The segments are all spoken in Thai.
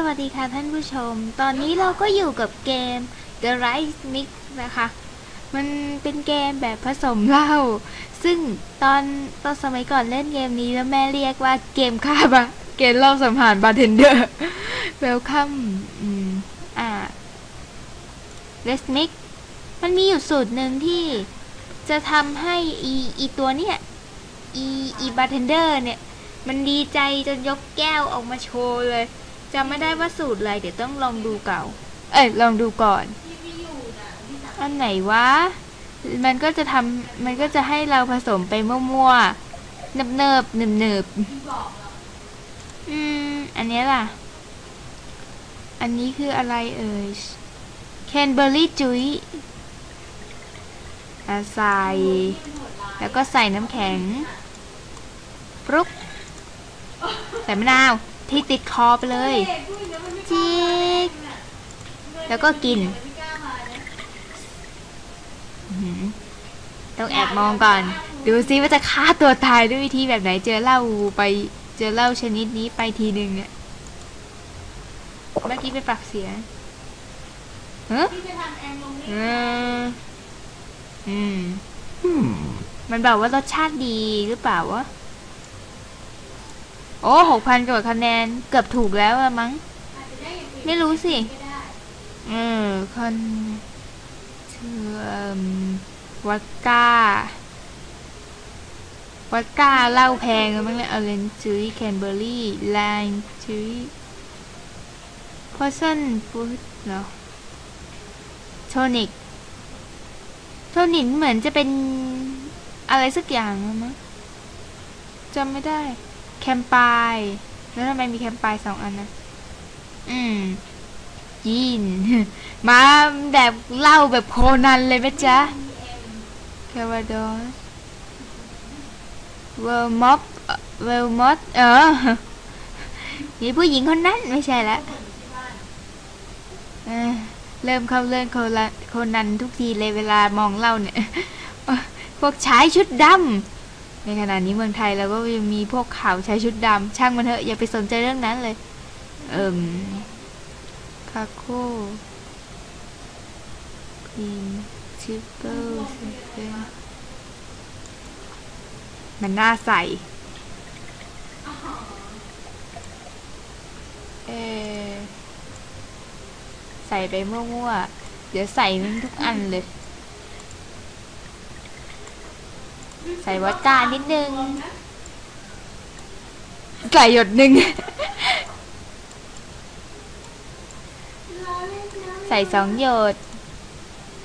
สวัสดีค่ะท่านผู้ชม ตอนนี้เราก็อยู่กับเกม The Rise Mix นะคะ มันเป็นเกมแบบผสมเหล้า ซึ่งตอนตอนสมัยก่อนเล่นเกมนี้แล้วแม่เรียกว่าเกมฆ่าบะเกมเหล่าสัมผัสบาร์เทนเดอร์เวลคัมอืมอ่า Let's Mix มันมีอยู่สูตรหนึ่งที่จะทำให้อีอีตัวเนี้ยอีอีบาร์เทนเดอร์เนี่ย มันดีใจจนยกแก้วออกมาโชว์เลย จำไม่ได้ว่าสูตรอะไรเดี๋ยวต้องลองดูเก่า เอ้ยลองดูก่อน อันไหนวะ มันก็จะทำมันก็จะให้เราผสมไปมั่วๆเนิบเนิบๆหนึบๆอืม อันเนี้ยล่ะ อันนี้คืออะไรเอ่ยแคนเบอร์รี่จุ้ยอะใส่แล้วก็ใส่น้ำแข็งปรุกใส่มะนาว ที่ติดคอไปเลยจิกแล้วก็กินอื้อหือต้องแอบมองก่อน ดูซิว่าจะฆ่าตัวตายด้วยวิธีแบบไหนเจอเหล้าไปเจอเหล้าชนิดนี้ไปทีหนึ่งเนี่ยเมื่อกี้ไปปรับเสียงเฮ้อืมอืม มันบอกว่ารสชาติดีหรือเปล่าวะ โอ้หกพันกว่าคะแนน เกือบถูกแล้วอะมั้ง ไม่รู้สิ เออคอนเชื่อมวัดก้า วัดก้าเหล้าแพงกันบ้งเลยอเลนจุยแคนเบอร์รี่ไลน์จุยพอสันฟูดเนาะโทนิกโทนิกเหมือนจะเป็นอะไรสักอย่างมั้งจำไม่ได้ แคมปายแล้วทำไมมีแคมปายสองอันนะอืมยินมาแบบเล่าแบบโคนันเลยไหมจ๊ะแคาวาดอสเวลมอบเวลมอสเออนี่ผู้หญิงคนนั้นไม่ใช่ละเออเริ่มเข้าเรื่องคละโคนันทุกทีเลยเวลามองเล่าเนี่ย พวกชายชุดดำ ในขณะนี้เมืองไทยเราก็ยังมีพวกข่าวชายชุดดำช่างมันเถอะอย่าไปสนใจเรื่องนั้นเลย เอิ่มคาโก้ครีมชิปเปิลมันน่าใส่เออใส่ไปมั่วๆ เดี๋ยวใส่มันทุกอันเลย ใส่วอดก้านิดนึงใส่หยดหนึ่ง ใส่สองหยด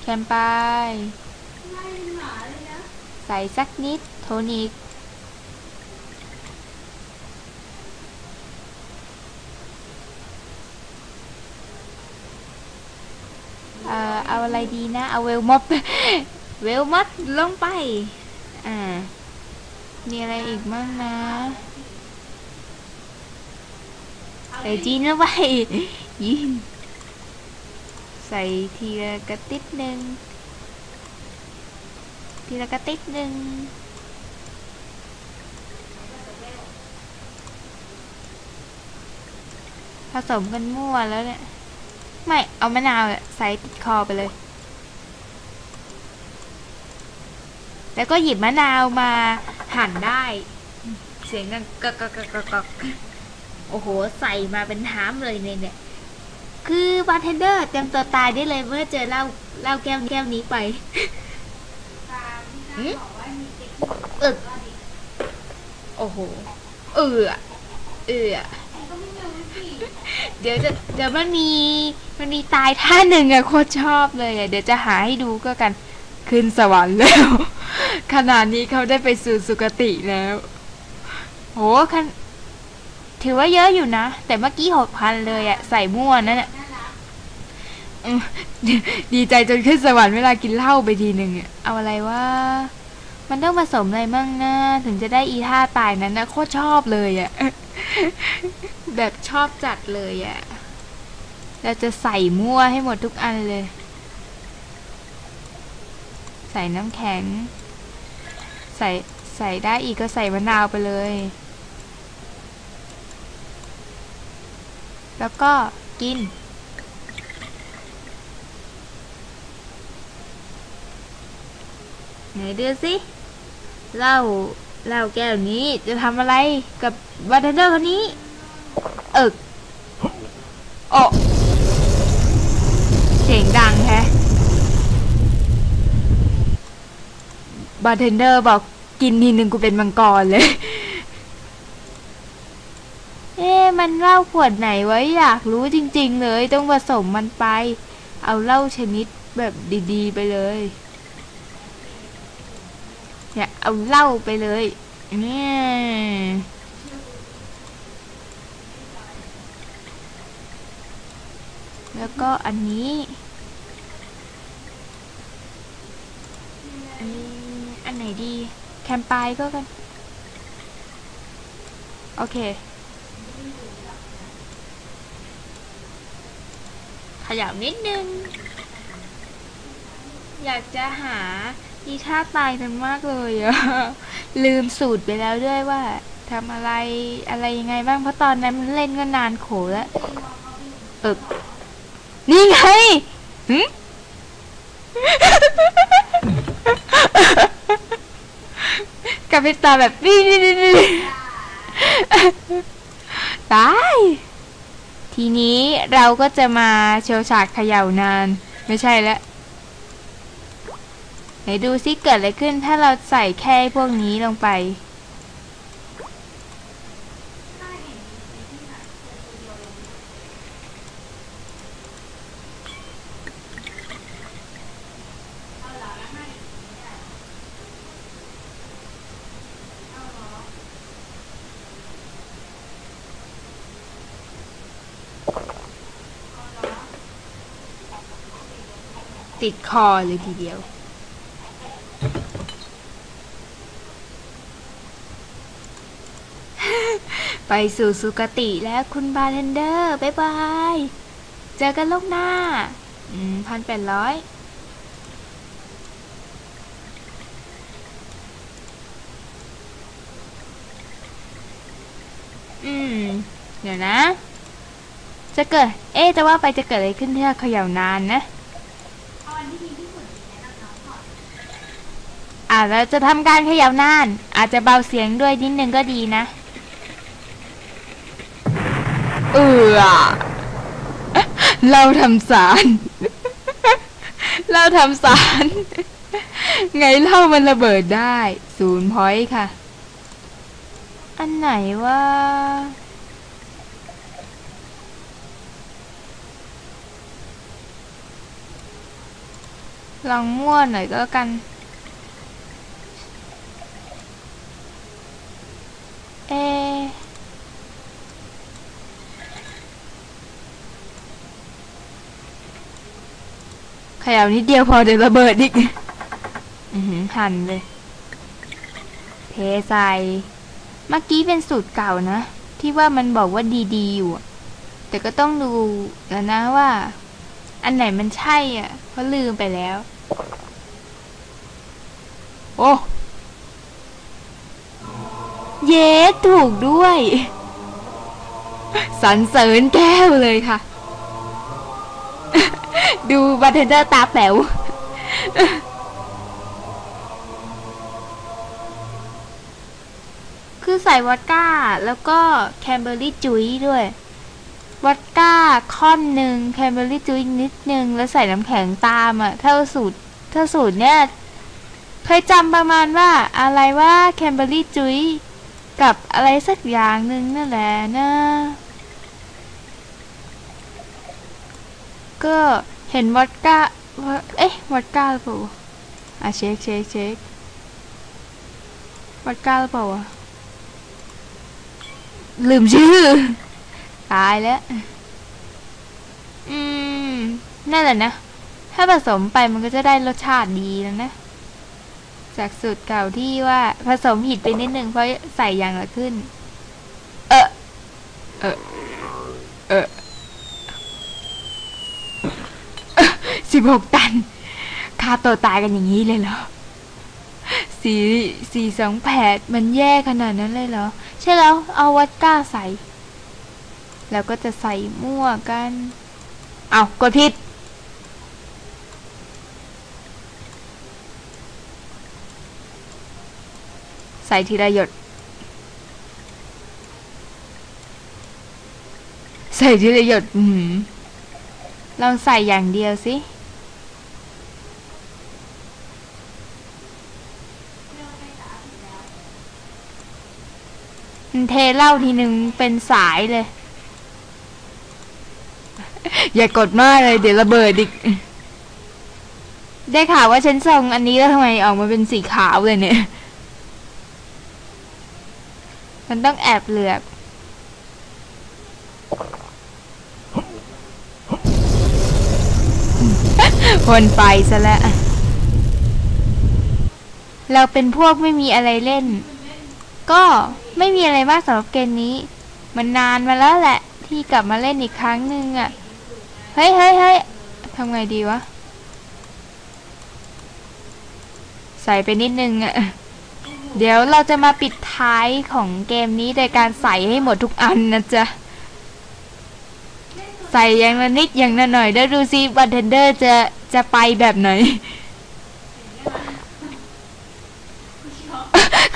แคมปายใส่สักนิดโทนิกเอ่อเอาอะไรดีนะ เอาเวลม็อบเวลม็อบลงไป อ่า มีอะไรอีกมั่งนะใส่จีนแลงไปยินใส่ทีละกระติดหนึ่งทีละกระติดหนึ่งผสมกันมั่วแล้วเนี่ย ไม่ เอามะนาวใส่ติดคอไปเลย แล้วก็หยิบมะนาวมาหั่นได้ เสียงดังกกกกกกโอ้โห ใส่มาเป็นท้ามเลยเนี่ยเนี่ย คือบาร์เทนเดอร์เตรียมตัวตายได้เลยเมื่อเจอเหล้าเหล้าแก้วแก้วนี้ไปหืมอึกโอ้โห เอือเอือเดี๋ยวจะเดี๋ยวมันมีมันมีตายท่าหนึ่งอะโคตรชอบเลยอะเดี๋ยวจะหาให้ดูก็กัน ขึ้นสวรรค์แล้ว ขนาดนี้เขาได้ไปสู่สุคติแล้ว โหคันถือว่าเยอะอยู่นะ แต่เมื่อกี้หกพันเลยอะใส่มั่วนั่นแหละดีใจจนขึ้นสวรรค์เวลากินเหล้าไปทีหนึ่งเอาอะไรว่า มันต้องผสมอะไรมั่งนะถึงจะได้อีท่าตายนั้นนะโคตรชอบเลยอะแบบชอบจัดเลยอะเราจะใส่มั่วให้หมดทุกอันเลย ใส่น้ำแข็ง ส่ใส่ได้อีกก็ใส่มะนาวไปเลย แล้วก็กิน ไหนดูสิเหล้าเหล้าแก้วนี้จะทำอะไรกับบาร์เทนเดอร์คนนี้ เอิกโอะเสียงดังแฮะบาร์เทนเดอร์บอก กินทีหนึ่งกูเป็นมังกรเลย เอ๊ะมันเหล้าขวดไหนไว้อยากรู้จริง ๆ เลย ต้องผสมมันไป เอาเหล้าชนิดแบบดี ๆ ไปเลย เนี่ย เอาเหล้าไปเลยเนี่ยแล้วก็อันนี้อันไหนดี แคมปายก็กัน โอเค ขยับนิดนึง อยากจะหาอีท่าตายกันมากเลยอะลืมสูตรไปแล้วด้วยว่าทำอะไรอะไรยังไงบ้างเพราะตอนนั้นมันเล่นก็นานโขแล้วเออนี่ไงหึ กับพริบตาแบบนี่นี่นี่นี่ตาย ทีนี้เราก็จะมาโชว์ฉากเขย่านาน ไม่ใช่แล้วไหนดูซิเกิดอะไรขึ้นถ้าเราใส่แค่พวกนี้ลงไป ติดคอเลยทีเดียว ไปสู่สุคติแล้วคุณบาร์เทนเดอร์บ๊ายบาย เจอกันโลกหน้าอืมพันแปดร้อยอืม เดี๋ยวนะ จะเกิด เอ๊จะว่าไปจะเกิดอะไรขึ้นที่เราเขย่านานนะ อ่า เราจะทำการเขย่านาน อาจจะเบาเสียงด้วยนิดนึงก็ดีนะ เออเราทำสาร เราทำสาร ไงเล่ามันระเบิดได้ ศูนย์พอยต์ค่ะ อันไหนว่าลองมั่วหน่อยก็แล้วกัน ขยับนิดเดียวพอเดี๋ยวระเบิดอีกอือหือหันเลย เทใส่ เมื่อกี้เป็นสูตรเก่านะ ที่ว่ามันบอกว่าดีๆอยู่ แต่ก็ต้องดูแล้วนะว่า อันไหนมันใช่อะ เพราะลืมไปแล้ว โอ้ เย้ถูกด้วยสันเสริญแก้วเลยค่ะ ดูบาร์เทนเดอร์ตาแป๋วคือใส่วอดก้า แล้วก็แคนเบอร์รี่จุ้ยด้วยวอดก้าค่อนหนึ่งแคนเบอร์รี่จุ้ยนิดนึง แล้วใส่น้ำแข็งตามอะถ้าสูตรถ้าสูตรเนี้ยเคยจำประมาณว่าอะไรว่าแคนเบอร์รี่จุ้ยกับอะไรสักอย่างหนึ่งนั่นแหละนะก็ เห็นวอดก้าวเอ๊ะวอดก้าหรือเปล่าอะเช็คเช็คเช็ควอดก้าหรือเปล่าวะลืมชื่อ ตายแล้ว อืมนั่นแหละนะ ถ้าผสมไปมันก็จะได้รสชาติดีแล้วนะ จากสูตรเก่าที่ว่าผสมผิดไปนิดนึงเพราะใส่อย่างละขึ้น เออเออเออ สิบหกตันฆ่าตัวตายกันอย่างนี้เลยเหรอสี่สี่สองแผดมันแย่ขนาดนั้นเลยเหรอ ใช่แล้วเอาวัดก้าใส่ แล้วก็จะใส่มั่วกัน เอากดผิดใส่ทีละหยด ใส่ทีละหยด อือหือลองใส่อย่างเดียวสิ เทเหล้าทีหนึ่งเป็นสายเลย อย่ากดมากเลย เดี๋ยวระเบิดอีกได้ข่าวว่าฉันส่งอันนี้แล้วทำไมออกมาเป็นสีขาวเลยเนี่ย มันต้องแอบเหลือบพ่นไฟซะแล้ว เราเป็นพวกไม่มีอะไรเล่น ก็ ไม่มีอะไรมากสำหรับเกมนี้ มันนานมาแล้วแหละ ที่กลับมาเล่นอีกครั้งหนึ่งอะ่ะ เฮ้ยเฮ้ยเฮ้ยทำไงดีวะ ใส่ไปนิดนึงอะ่ะ เดี๋ยวเราจะมาปิดท้ายของเกมนี้โดยการใส่ให้หมดทุกอันนะจ๊ะ ใส่อย่างละนิดอย่างละหน่อยแล้วดูซิบัตเทนเดอร์จะจะไปแบบไหน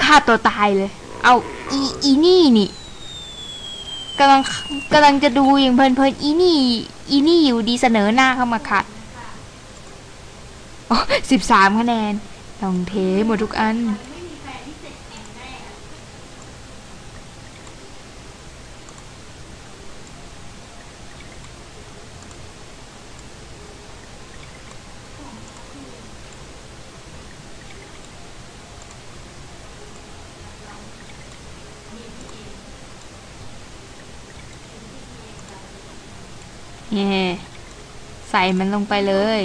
ฆ่าตัวตายเลย เอาอีอีนี่นี่กำลังกำลังจะดูอย่างเพลินเพลินอีนี่อีนี่อยู่ดีเสนอหน้าเข้ามาขัดสิบสามคะแนนต้องเทหมดทุกอัน เนี่ยใส่มันลงไปเลย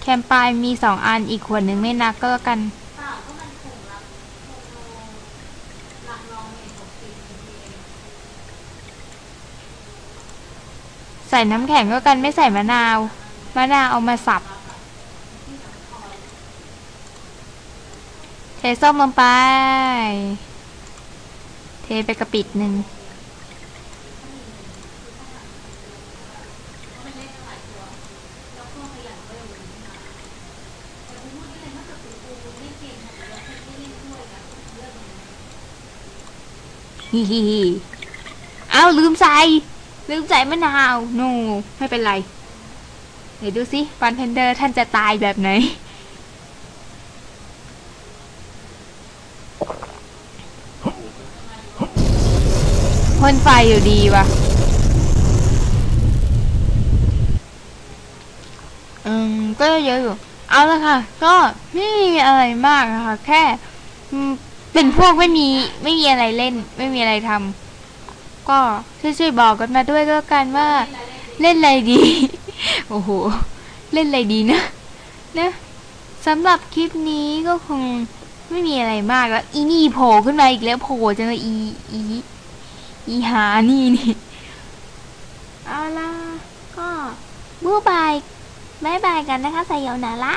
แคมปายมีสองอันอีกขวดหนึ่งไม่นักก็แล้วกัน ใส่น้ำแข็งก็กันไม่ใส่มะนาว มะนาวเอามาสับเทส้มลงไป เทไปกระปิดหนึ่ง ฮิฮิฮิเอาลืมใส่ ลืมใส่มะนาว โนไม่เป็นไร เดี๋ยวดูสิฟันเทนเดอร์ท่านจะตายแบบไหน พ่นไฟอยู่ดีวะอืมก็เยอะอยู่ เอาละค่ะ ก็ไม่มีอะไรมากอะค่ะแค่เป็นพวกไม่มีไม่มีอะไรเล่น ไม่มีอะไรทำก็ช่วยๆบอกกันมาด้วยก็กันว่า เล่นอะไรดี โอ้โห เล่นอะไรดีนะ นะสำหรับคลิปนี้ก็คงไม่มีอะไรมากแล้ว อีนี่โผล่ขึ้นมาอีกแล้วโผล่จังเลยอีอี อีหานี่นี่ เอาล่ะ ก็บู๊บายบายบายกันนะคะสายโยนาระ